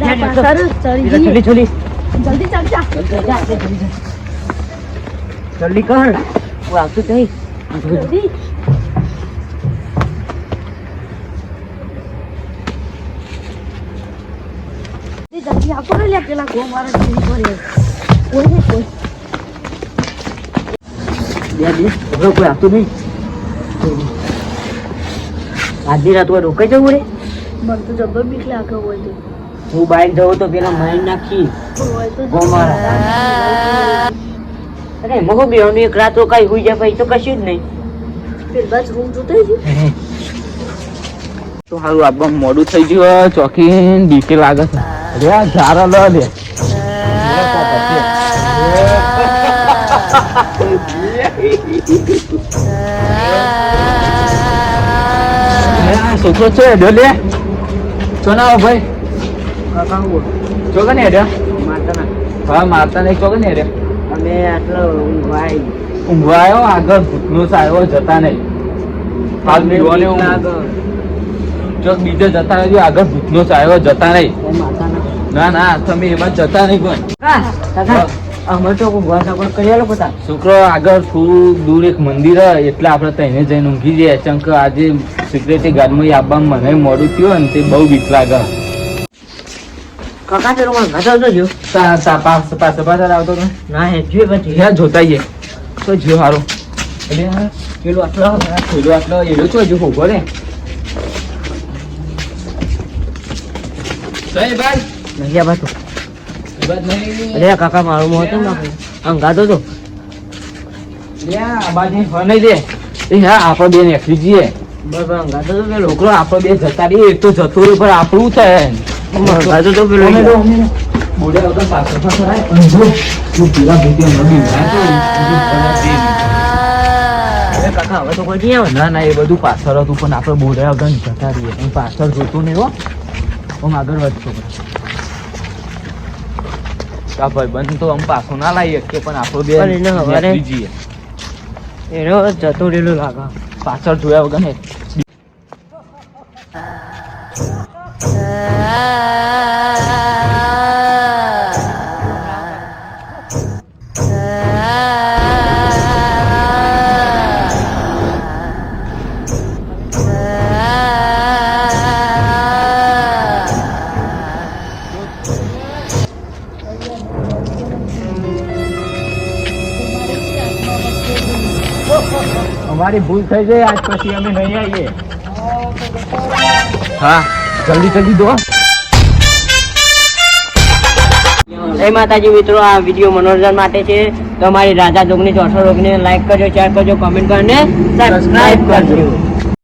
જલ્દી જલ્દી કર. હું આવતું જલ્દી. જલ્દી આપો ને લ્યા પેલા ગો મારા. કોઈ નહીં કોઈ. બે કોઈ આવતું નહીં. આધી રાત રોકાઈ જવું રે. મને તો જબર બીક લાગે હોય તો. હું બાઈક જવું તો પેલા મારી નાખી. હોય તો ગો અરે મગો બેવાની એક રાત રોકાઈ હુઈ જાય ભાઈ તો કશું જ નહીં. પેલી રૂમ જોતા તો હારું આબા મોડું થઈ ગયું ચોકી બીકે લાગે છે. અરે આ ઝારા લો લે. છોકરો છે ચોનાવો ભાઈ. કાકા હું ચોકે ને હેડ્યો હા મારતા નહીં ચોકે ને હેડ્યો. અમે આટલો ઊંઘવાય ઊંઘવા આવ્યો આગળ ભૂતનો આવ્યો જતા નહીં. હાલ લાગે ચોક બીજો જતા નથી આગળ ભૂતનો આવ્યો જતા નહીં. ના ના તમે એમાં જતા નહીં પણ અમે તો ઊંઘવા સપોર્ટ કરી આલો પોતા છોકરો આગળ થોડું દૂર એક મંદિર એટલે આપણે તેને જઈને ઊંઘી જઈએ. ચંક આજે સિક્રેટી ગાર્ડમાં આવવામાં મને મોડું થયું ને તે બહુ બીક લાગે. કાકા પેલો મને ઘટો જો પાસ પાસે પાછળ આવતો તો. ના હે જોઈ પછી ત્યાં જોતા જઈએ તો જો હારો. એટલે પેલું આટલો પેલો આટલો એલો તો જો ઊભો રે. સહી ભાઈ. નહીં બાતો અરે કાકા મારું મોં હતું ને અંગાતો તો. લ્યા, આ બાજુ ફને દે. એ હા આપણે બે નેખરી જઈએ બરાબર અંગાતો તો પેલો છોકરો આપણે બે જતા રહીએ. એક તો જતો રહ્યો પણ આપણું થાય. અંગાતો તો પેલો બોલે વગર પાછળ પાછળ આય. અને જો, તું પેલા ભૂતે નદી ના કાકા હવે તો કોઈ નહીં આવે? ના ના એ બધું પાછળ હતું પણ આપણે બોલ્યા વગર જતા રહીએ. હું પાછળ જોતું નહીં હો. હું આગળ વધતો આ ભાઈ બંધ તો આમ પાછો ના લાવીએ કે પણ આપણો બે પણ એને જતો રહેલો લાગે. પાછળ જોયા વગર ને અમારી ભૂલ થઈ જાય આજ પછી અમે નહીં આવીએ. હા. જલ્દી જલ્દી દો જય માતાજી મિત્રો આ વીડિયો મનોરંજન માટે છે. તમારી રાજા જોગની ચોથો રોગને લાઈક કરજો શેર કરજો કમેન્ટ કરજો અને સબસ્ક્રાઇબ કરજો.